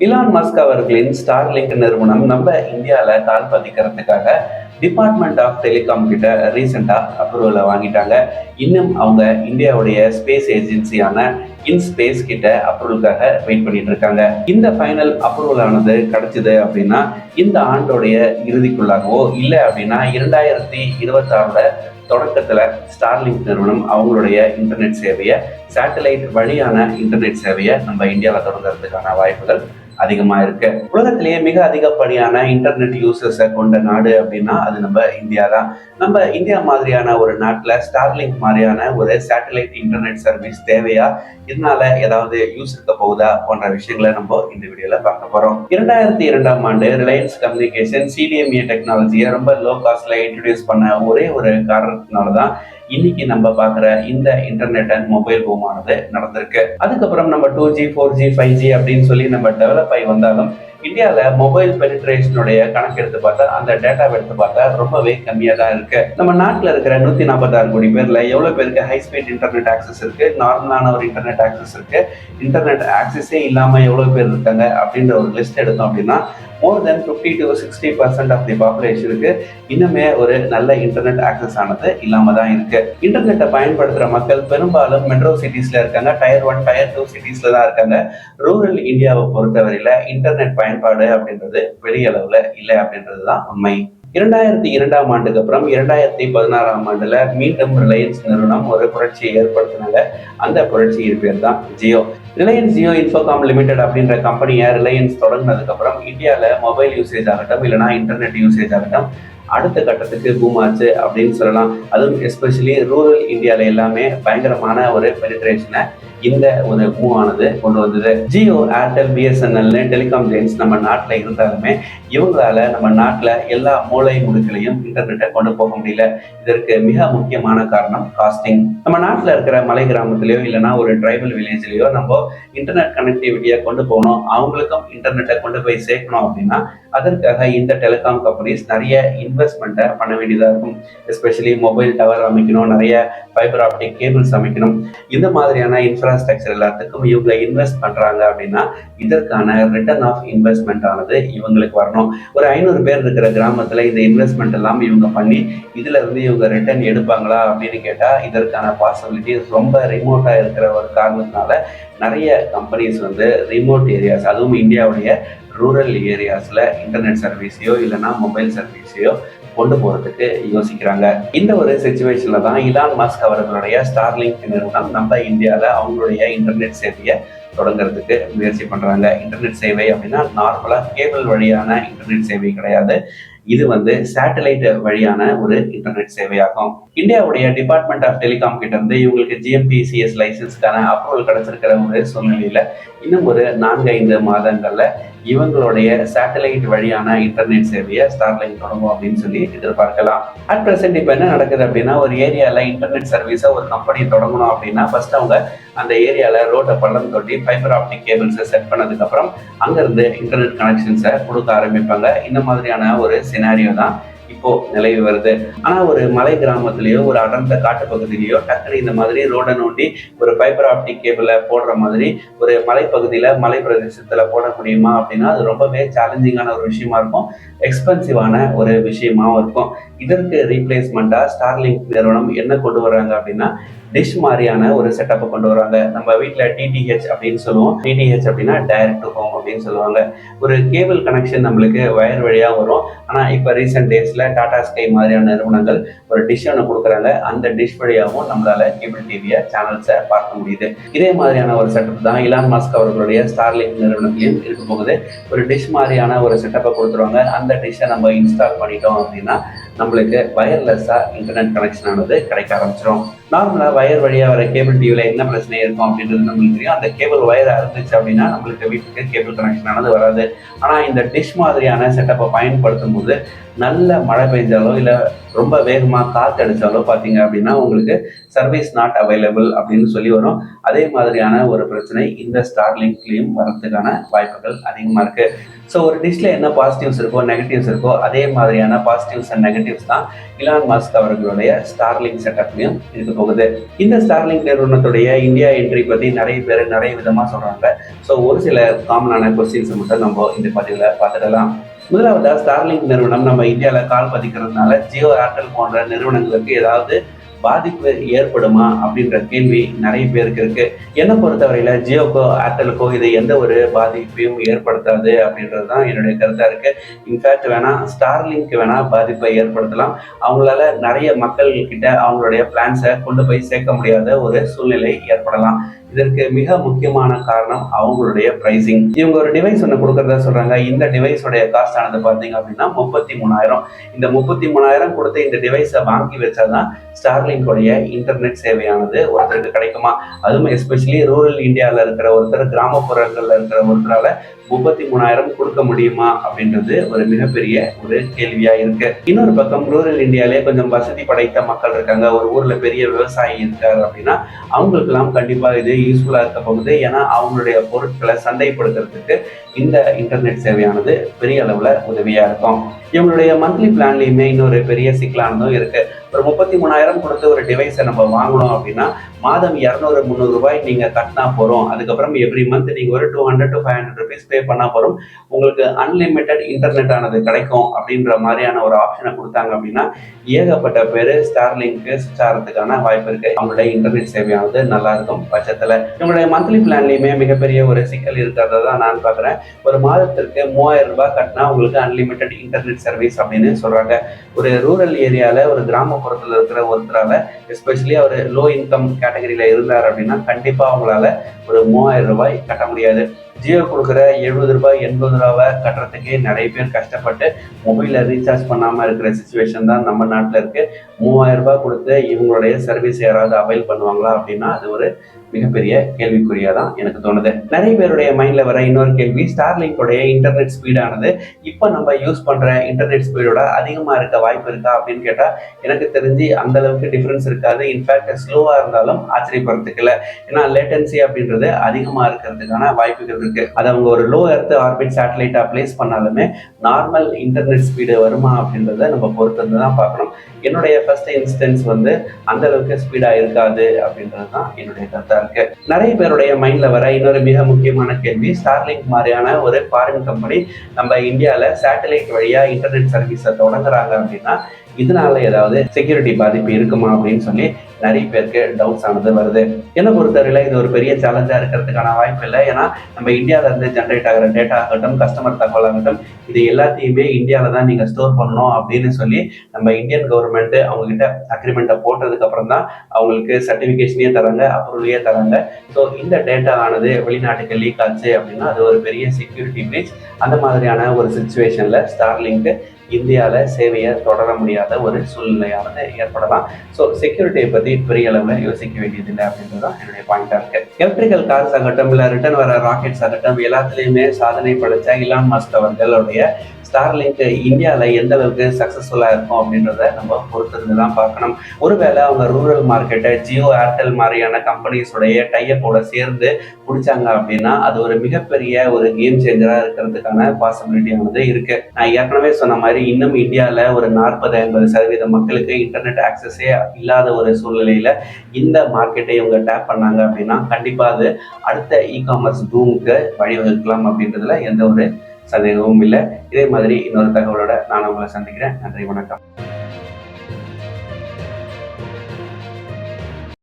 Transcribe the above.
Elon Musk அவர்களின் Starlink நிறுவனம் நம்ம இந்தியாவில் கால் பதிக்கிறதுக்காக டிபார்ட்மெண்ட் ஆஃப் டெலிகாம் கிட்ட ரீசெண்டாக அப்ரூவலை வாங்கிட்டாங்க. இன்னும் அவங்க இந்தியாவுடைய ஸ்பேஸ் ஏஜென்சியான இன்ஸ்பேஸ் கிட்ட அப்ரூவலுக்காக வெயிட் பண்ணிட்டு இருக்காங்க. இந்த ஃபைனல் அப்ரூவல் ஆனது கிடைச்சது அப்படின்னா இந்த ஆண்டோடைய இறுதிக்குள்ளாகவோ இல்லை அப்படின்னா இரண்டாயிரத்தி இருபத்தாறுல தொடக்கத்தில் ஸ்டார்லிங்க் நிறுவனம் அவங்களுடைய இன்டர்நெட் சேவையை சேட்டலைட் வழியான இன்டர்நெட் சேவையை நம்ம இந்தியாவில் தொடங்குறதுக்கான வாய்ப்புகள் அதிகமாக இருக்கு. உலகத்திலேயே மிக அதிகப்படியான இன்டர்நெட் யூசர்ஸை கொண்ட நாடு அப்படின்னா அது நம்ம இந்தியா தான். நம்ம இந்தியா மாதிரியான ஒரு நாட்டில் ஸ்டார்லிங்க் மாதிரியான ஒரு சேட்டலைட் இன்டர்நெட் சர்வீஸ் தேவையா? இதனால ஏதாவது யூஸ் இருக்க போகுதா? போன்ற விஷயங்களை நம்ம இந்த வீடியோல பார்க்க போறோம். இரண்டாயிரத்தி இரண்டாம் ஆண்டு ரிலையன்ஸ் கம்யூனிகேஷன் சிடிஎம்ஏ டெக்னாலஜியை ரொம்ப லோ காஸ்ட்ல இன்ட்ரடியூஸ் பண்ண ஒரே ஒரு காரணத்தினால தான் இன்னைக்கு நம்ம பாக்குற இந்த இன்டர்நெட் அண்ட் மொபைல் பூமானது நடந்திருக்கு. அதுக்கப்புறம் நம்ம two G four G five G அப்படின்னு சொல்லி நம்ம டெவலப் ஆகி வந்தாலும் இந்தியாவில் மொபைல் பெனிட்ரேஷனுடைய கணக்கு எடுத்து பார்த்தா அந்த டேட்டா எடுத்து பார்த்தா ரொம்பவே கம்மியாக தான் இருக்கு. நம்ம நாட்டில் இருக்கிற நூற்றி நாற்பத்தாறு கோடி பேர்ல எவ்வளோ பேருக்கு ஹை ஸ்பீட் இன்டர்நெட் ஆக்சஸ் இருக்கு? நார்மலான ஒரு இன்டர்நெட் ஆக்சஸ் இருக்கு. இன்டர்நெட் ஆக்சஸே இல்லாமல் எவ்வளோ பேர் இருக்காங்க? அப்படின்ற ஒரு லிஸ்ட் எடுத்தோம் அப்படின்னா more than fifty to sixty percent of the பாப்புலேஷனுக்கு இன்னுமே ஒரு நல்ல இன்டர்நெட் ஆக்சஸ் ஆனது இல்லாமல் தான் இருக்கு. இன்டர்நெட்டை பயன்படுத்துகிற மக்கள் பெரும்பாலும் மெட்ரோ சிட்டிஸில் இருக்காங்க. டயர் ஒன் டயர் டூ சிட்டிஸில் தான் இருக்காங்க. ரூரல் இந்தியாவை பொறுத்தவரையில் இன்டர்நெட் பயன்பாடு அப்படின்றது பெரிய அளவுல இல்லை அப்படின்றது தான் உண்மை. இரண்டாயிரத்தி இரண்டாம் ஆண்டுக்கு அப்புறம் இரண்டாயிரத்தி பதினாறாம் ஆண்டுல மீண்டும் ரிலையன்ஸ் நிறுவனம் ஒரு புரட்சியை ஏற்படுத்தினாங்க. அந்த புரட்சியின் பேர் தான் Jio. Reliance Jio Infocomm Limited அப்படின்ற கம்பெனியை ரிலையன்ஸ் தொடங்கினதுக்கு அப்புறம் இந்தியாவில் மொபைல் யூசேஜ் ஆகட்டும் இல்லைனா இன்டர்நெட் யூசேஜ் ஆகட்டும் அடுத்த கட்டத்துக்கு பூம் ஆச்சு அப்படின்னு சொல்லலாம். அதுவும் எஸ்பெஷலி ரூரல் இந்தியாவில் எல்லாமே பயங்கரமான ஒரு பெனிட்ரேஷனை இந்த ஒரு மூவ் ஆனது கொண்டு வந்தது. ஜியோ ஏர்டெல் பிஎஸ்என்எல்னு டெலிகாம் ஜெயின்ஸ் நம்ம நாட்டில் இருந்தாலுமே இவங்களால நம்ம நாட்டில் எல்லா மூளை முடுக்களையும் இன்டர்நெட்டை கொண்டு போக முடியல. இதற்கு மிக முக்கியமான காரணம் காஸ்டிங் நம்ம நாட்டில் இருக்கிற மலை கிராமத்திலேயோ இல்லைன்னா ஒரு ட்ரைபல் வில்லேஜ்லேயோ நம்ம இன்டர்நெட் கனெக்டிவிட்டியை கொண்டு போகணும். அவங்களுக்கும் இன்டர்நெட்டை கொண்டு போய் சேர்க்கணும் அப்படின்னா அதற்காக இந்த டெலிகாம் கம்பெனிஸ் நிறைய இன்வெஸ்ட்மெண்ட்டை பண்ண வேண்டியதாக இருக்கும். எஸ்பெஷலி மொபைல் டவர் அமைக்கணும் நிறைய ஃபைபர் ஆப்டிக் கேபிள்ஸ் அமைக்கணும். இந்த மாதிரியான இன்ஃப்ராஸ்ட்ரக்சர் எல்லாத்துக்கும் இவங்க இன்வெஸ்ட் பண்ணுறாங்க அப்படின்னா இதற்கான ரிட்டர்ன் ஆஃப் இன்வெஸ்ட்மெண்ட் ஆனது இவங்களுக்கு வரணும். ஒரு ஐநூறு பேர் இருக்கிற கிராமத்தில் இந்த இன்வெஸ்ட்மெண்ட் எல்லாம் இவங்க பண்ணி இதில் இருந்து இவங்க ரிட்டர்ன் எடுப்பாங்களா அப்படின்னு கேட்டால் இதற்கான பாசிபிலிட்டி ரொம்ப ரிமோட்டாக இருக்கிற ஒரு காரணத்தினால நிறைய கம்பெனிஸ் வந்து ரிமோட் ஏரியாஸ் அதுவும் இந்தியாவுடைய ரூரல் ஏரியாஸில் இன்டர்நெட் சர்வீஸையோ இல்லைன்னா மொபைல் சர்வீஸையோ கொண்டு போகிறதுக்கு யோசிக்கிறாங்க. இந்த ஒரு சுச்சுவேஷனில் தான் இலான் மாஸ்க் அவர்களுடைய ஸ்டார்லிங்க் நிறுவனம் நம்ம இந்தியாவில் அவங்களுடைய இன்டர்நெட் சேவையை தொடங்குறதுக்கு முயற்சி பண்ணுறாங்க இன்டர்நெட் சேவை அப்படின்னா நார்மலாக கேபிள் வழியான இன்டர்நெட் சேவை கிடையாது. இது வந்து சேட்டலைட் வழியான ஒரு இன்டர்நெட் சேவையாகும். இந்தியாவுடைய டிபார்ட்மெண்ட் ஆஃப் டெலிகாம் கிட்ட இருந்து இவங்களுக்கு ஜிஎம்பிசிஎஸ் லைசன்ஸ்க்கான அப்ரூவல் கிடைச்சிருக்கிற ஒரு சூழ்நிலையில இன்னும் ஒரு நான்கு ஐந்து மாதங்கள்ல இவங்களுடைய சேட்டலைட் வழியான இன்டர்நெட் சேவையை ஸ்டார்லைன் தொடங்கும் அப்படின்னு சொல்லி எதிர்பார்க்கலாம். அட் பிரசன்ட் இப்போ என்ன நடக்குது அப்படின்னா ஒரு ஏரியாவில் இன்டர்நெட் சர்வீஸை ஒரு கம்பெனி தொடங்கணும் அப்படின்னா ஃபர்ஸ்ட் அவங்க அந்த ஏரியாவில் ரோட்டை பள்ளம் தொட்டி ஃபைபர் ஆப்டிக் கேபிள்ஸை செட் பண்ணதுக்கப்புறம் அங்கேருந்து இன்டர்நெட் கனெக்ஷன்ஸை கொடுக்க ஆரம்பிப்பாங்க. இந்த மாதிரியான ஒரு சினாரியோ தான் இப்போ நிலவி வருது. ஆனா ஒரு மலை கிராமத்திலேயோ ஒரு அடர்ந்த காட்டு பகுதியிலேயோ டக்குனு இந்த மாதிரி ரோடை நோண்டி ஒரு ஃபைபர் ஆப்டிக் கேபிளை போடுற மாதிரி ஒரு மலைப்பகுதியில மலை பிரதேசத்துல போட முடியுமா அப்படின்னா அது ரொம்பவே சேலஞ்சிங்கான ஒரு விஷயமா இருக்கும். எக்ஸ்பென்சிவான ஒரு விஷயமாவும் இருக்கும். இதற்கு ரீப்ளேஸ்மெண்ட்டாக ஸ்டார்லிங்க் நிறுவனம் என்ன கொண்டு வர்றாங்க அப்படின்னா டிஷ் மாதிரியான ஒரு செட்டப்பை கொண்டு வராங்க நம்ம வீட்டில் டிடிஹெச் அப்படின்னு சொல்லுவோம். டிடிஹெச் அப்படின்னா டைரக்ட் டு ஹோம் அப்படின்னு சொல்லுவாங்க. ஒரு கேபிள் கனெக்ஷன் நம்மளுக்கு வயர் வழியாக வரும். ஆனால் இப்போ ரீசெண்ட் டேஸில் டாடா ஸ்கை மாதிரியான நிறுவனங்கள் ஒரு டிஷ் ஒன்று கொடுக்குறாங்க. அந்த டிஷ் வழியாகவும் நம்மளால கேபிள் டிவியை சேனல்ஸை பார்க்க முடியுது. இதே மாதிரியான ஒரு செட்டப் தான் இலான் மாஸ்க் அவர்களுடைய ஸ்டார்லிங்க் நிறுவனத்திலையும் இருக்க போகுது. ஒரு டிஷ் மாதிரியான ஒரு செட்டப்பை கொடுத்துருவாங்க. அந்த டிஷ்ஷை நம்ம இன்ஸ்டால் பண்ணிட்டோம் அப்படின்னா நம்மளுக்கு வயர்லெஸ்ஸாக இன்டர்நெட் கனெக்ஷன் ஆனது கிடைக்க ஆரம்பிச்சிடும் நார்மலாக வயர் வழியாக வர கேபிள் டிவியில் என்ன பிரச்சனை இருக்கும் அப்படின்றது நம்மளுக்கு தெரியும். அந்த கேபிள் வயர் அறுத்துச்சு அப்படின்னா நம்மளுக்கு வீட்டுக்கு கேபிள் கனெக்ஷன் ஆனது வராது. ஆனால் இந்த டிஷ் மாதிரியான செட்டப்பை பயன்படுத்தும் போது நல்ல மழை பெஞ்சாலோ இல்லை ரொம்ப வேகமாக காற்று அடித்தாலோ பார்த்தீங்க அப்படின்னா உங்களுக்கு சர்வீஸ் நாட் அவைலபிள் அப்படின்னு சொல்லி வரும். அதே மாதிரியான ஒரு பிரச்சனை இந்த ஸ்டார்லிங்க்லேயும் வரதுக்கான வாய்ப்புகள் அதிகமாக இருக்குது ஸோ ஒரு டிஷ்ல என்ன பாசிட்டிவ்ஸ் இருக்கோ நெகட்டிவ்ஸ் இருக்கோ அதே மாதிரியான பாசிட்டிவ்ஸ் அண்ட் நெகட்டிவ்ஸ் தான் இலான் மாஸ்க் அவர்களுடைய ஸ்டார்லிங் செட்டப்லையும் இருக்க போகுது. இந்த ஸ்டார்லிங் நிறுவனத்துடைய இந்தியா என்ட்ரி பற்றி நிறைய பேர் நிறைய விதமாக சொல்கிறாங்க ஸோ ஒரு சில காமனான கொஸ்டின்ஸ் மட்டும் நம்ம இந்த பதிவில் பார்த்துடலாம். முதலாவதா ஸ்டார்லிங் நிறுவனம் நம்ம இந்தியாவில் கால் பதிக்கிறதுனால ஜியோ ஏர்டெல் போன்ற நிறுவனங்களுக்கு ஏதாவது பாதிப்பு ஏற்படுமா அப்படின்ற கேள்வி நிறைய பேருக்கு இருக்கு. என்னை பொறுத்தவரையில ஜியோக்கோ ஏர்டெலுக்கோ இது எந்த ஒரு பாதிப்பையும் ஏற்படுத்தாது அப்படின்றது தான் என்னுடைய கருத்தா இருக்கு. இன்ஃபேக்ட் வேணா ஸ்டார்லிங்க் வேணா பாதிப்பை ஏற்படுத்தலாம். அவங்களால நிறைய மக்கள் கிட்ட அவங்களுடைய பிளான்ஸை கொண்டு போய் சேர்க்க முடியாத ஒரு சூழ்நிலை ஏற்படலாம். இதற்கு மிக முக்கியமான காரணம் அவங்களுடைய பிரைசிங் இவங்க ஒரு டிவைஸ் ஒன்று கொடுக்கறதா சொல்றாங்க. இந்த டிவைஸோடைய காஸ்ட் ஆனது பார்த்தீங்க அப்படின்னா முப்பத்தி மூணாயிரம். இந்த முப்பத்தி மூணாயிரம் கொடுத்து இந்த டிவைஸை வாங்கி வச்சாதான் ஸ்டார்லிங்கோடைய இன்டர்நெட் சேவையானது ஒருத்தருக்கு கிடைக்குமா? அதுவும் எஸ்பெஷலி ரூரல் இந்தியாவில் இருக்கிற ஒருத்தர் கிராமப்புறங்களில் இருக்கிற ஒருத்தரால முப்பத்தி மூணாயிரம் கொடுக்க முடியுமா அப்படின்றது ஒரு மிகப்பெரிய ஒரு கேள்வியா இருக்கு. இன்னொரு பக்கம் ரூரல் இந்தியாலே கொஞ்சம் வசதி படைத்த மக்கள் இருக்காங்க. ஒரு ஊர்ல பெரிய விவசாயி இருக்காரு அப்படின்னா அவங்களுக்கெல்லாம் கண்டிப்பா இது யூஸ்ஃபுல்லா இருக்க போகுது. ஏன்னா அவங்களுடைய பொருட்களை சந்தைப்படுத்துறதுக்கு இந்த இன்டர்நெட் சேவையானது பெரிய அளவுல உதவியா இருக்கும். இவங்களுடைய மந்த்லி பிளான்லயுமே இன்னொரு பெரிய சிக்கலானதும் இருக்கு. ஒரு முப்பத்தி மூணாயிரம் கொடுத்து ஒரு டிவைஸை நம்ம வாங்கணும் அப்படின்னா மாதம் இரநூறு முந்நூறு ரூபாய் நீங்க கட்டினா போறோம். அதுக்கப்புறம் எவ்ரி மந்த் நீங்க ஒரு two hundred to five hundred rupees pay பண்ணா போறோம். உங்களுக்கு அன்லிமிட்டெட் இன்டர்நெட் ஆனது கிடைக்கும் அப்படின்ற மாதிரியான ஒரு ஆப்ஷனை கொடுத்தாங்க அப்படின்னா ஏகப்பட்ட பேர் ஸ்டார்லிங்க்கு சுவிச் ஆகிறதுக்கான வாய்ப்பு இருக்கு. அவங்களுடைய இன்டர்நெட் சேவையானது நல்லா இருக்கும் பட்சத்துல. இவங்களுடைய மந்த்லி பிளான்லயுமே மிகப்பெரிய ஒரு சிக்கல் இருக்கிறத தான் நான் பாக்குறேன் ஒரு மாதத்திற்கு மூவாயிரம் ரூபாய் கட்டினா உங்களுக்கு அன்லிமிட்டெட் இன்டர்நெட் சர்வீஸ் அப்படின்னு சொல்றாங்க. ஒரு ரூரல் ஏரியால ஒரு கிராமப்புறத்துல இருக்கிற ஒருத்தரால எஸ்பெஷலி அவர் லோ இன்கம் கேட்டகரியில் இருந்தார் அப்படின்னா கண்டிப்பாக அவங்களால ஒரு மூவாயிரம் ரூபாய் கட்ட முடியாது. ஜியோ கொடுக்குற எழுபது ரூபாய் எண்பது ரூபாவை கட்டுறதுக்கே நிறைய பேர் கஷ்டப்பட்டு மொபைலில் ரீசார்ஜ் பண்ணாமல் இருக்கிற சுச்சுவேஷன் தான் நம்ம நாட்டில் இருக்குது மூவாயிரம் ரூபாய் கொடுத்து இவங்களுடைய சர்வீஸ் யாராவது அவைல் பண்ணுவாங்களா அப்படின்னா அது ஒரு மிகப்பெரிய கேள்விக்குறியா தான் எனக்கு தோணுது. நிறைய பேருடைய மைண்ட்ல வர இன்னொரு கேள்வி ஸ்டார்லிங்கோடைய இன்டர்நெட் ஸ்பீடானது இப்போ நம்ம யூஸ் பண்ற இன்டர்நெட் ஸ்பீடோட அதிகமா இருக்க வாய்ப்பு இருக்கா அப்படின்னு கேட்டா எனக்கு தெரிஞ்சு அந்த அளவுக்கு டிஃபரன்ஸ் இருக்காது. இன்ஃபேக்ட் ஸ்லோவா இருந்தாலும் ஆச்சரியப்படுறதுக்கு இல்லை ஏன்னா லேட்டன்சி அப்படின்றது அதிகமா இருக்கிறதுக்கான வாய்ப்புகள் இருக்கு. அது அவங்க ஒரு லோ எர்த் ஆர்பிட் சேட்டலைட்டா பிளேஸ் பண்ணாலுமே நார்மல் இன்டர்நெட் ஸ்பீடு வருமா அப்படின்றத நம்ம பொறுத்து வந்து தான் பார்க்கணும். என்னுடைய ஃபர்ஸ்ட் இன்ஸ்டன்ஸ் வந்து அந்த அளவுக்கு ஸ்பீடா இருக்காது அப்படின்றது தான் என்னுடைய கருத்து. இருக்கு. நிறைய பேருடைய மைண்ட்ல வர இன்னொரு மிக முக்கியமான கேள்வி ஸ்டார்லிங்க் மாதிரியான ஒரு ஃபாரின் கம்பெனி நம்ம இந்தியாவில் சேட்டலைட் வழியா இன்டர்நெட் சர்வீஸை தொடங்குறாங்க அப்படின்னா இதனால ஏதாவது செக்யூரிட்டி பாதிப்பு இருக்குமா அப்படின்னு சொல்லி நிறைய பேருக்கு டவுட்ஸ் ஆனது வருது. என்னை பொறுத்தவரையில் இது ஒரு பெரிய சேலஞ்சாக இருக்கிறதுக்கான வாய்ப்பு இல்லை. ஏன்னா நம்ம இந்தியாவில இருந்து ஜென்ரேட் ஆகிற டேட்டா ஆகட்டும் கஸ்டமர் தகவல் ஆகட்டும் இது எல்லாத்தையுமே இந்தியாவில தான் நீங்க ஸ்டோர் பண்ணணும் அப்படின்னு சொல்லி நம்ம இந்தியன் கவர்மெண்ட் அவங்ககிட்ட அக்ரிமெண்ட்டை போட்டதுக்கு அப்புறம் தான் அவங்களுக்கு சர்டிபிகேஷனே தராங்க அப்ரூவலையே தராங்க. ஸோ இந்த டேட்டா ஆனது வெளிநாட்டுக்கு லீக் ஆச்சு அப்படின்னா அது ஒரு பெரிய செக்யூரிட்டி பிரீச் அந்த மாதிரியான ஒரு சுச்சுவேஷன்ல ஸ்டார்லிங்க் இந்தியாவில் சேவையை தொடர முடியாத ஒரு சூழ்நிலையானது ஏற்படலாம். ஸோ செக்யூரிட்டியை பற்றி பெரிய அளவில் யோசிக்க வேண்டியதில்லை அப்படின்றது தான் என்னுடைய பாயிண்டாக இருக்கு. எலக்ட்ரிக்கல் கார்ஸ் ஆகட்டும் இல்லை ரிட்டர்ன் வர ராக்கெட்ஸ் ஆகட்டும் எல்லாத்துலேயுமே சாதனை படைத்த இலான் மஸ்க் அவர்களுடைய ஸ்டார்லிங்க் இந்தியாவில் எந்த அளவுக்கு சக்ஸஸ்ஃபுல்லாக இருக்கும் அப்படின்றத நம்ம பொறுத்திருந்து தான் பார்க்கணும். ஒருவேளை அவங்க ரூரல் மார்க்கெட்டை ஜியோ ஏர்டெல் மாதிரியான கம்பெனிஸுடைய டையப்போட சேர்ந்து பிடிச்சாங்க அப்படின்னா அது ஒரு மிகப்பெரிய ஒரு கேம் சேஞ்சராக இருக்கிறதுக்கான பாசிபிலிட்டி வந்து இருக்கு. நான் ஏற்கனவே சொன்ன மாதிரி இன்னும் இந்தியாவில் ஒரு நாற்பது ஐம்பது சதவீத மக்களுக்கு இன்டர்நெட் ஆக்சஸே இல்லாத ஒரு சூழ்நிலையில் இந்த மார்க்கெட்டை இவங்க டேப் பண்ணாங்க அப்படின்னா கண்டிப்பாக அது அடுத்த இ காமர்ஸ் பூமுக்கு வழிவகுக்கலாம் அப்படின்றதுல எந்த ஒரு சந்தேகமும் இல்லை. இதே மாதிரி இன்னொரு தகவலோட நான் உங்களை சந்திக்கிறேன். நன்றி வணக்கம்.